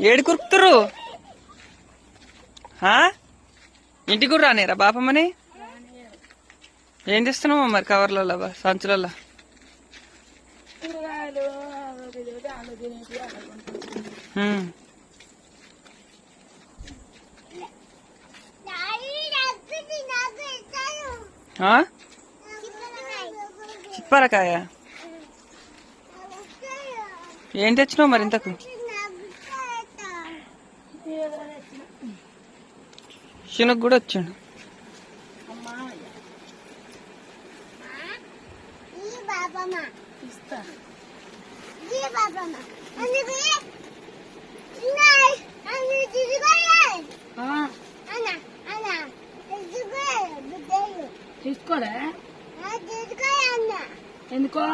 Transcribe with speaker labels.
Speaker 1: ఏడు కురుకుతురు హా? ఇంటికి కూడా రానేరా బాపమ్మని? ఏం చేస్తున్నావు మరి కవర్లలో బా, సంచులలో? చిప్పరకాయ ఏం తెచ్చినావు మరి ఇంతకు? శనుకు కూడా వచ్చిండు.
Speaker 2: తీసుకోలే ఎందుకో?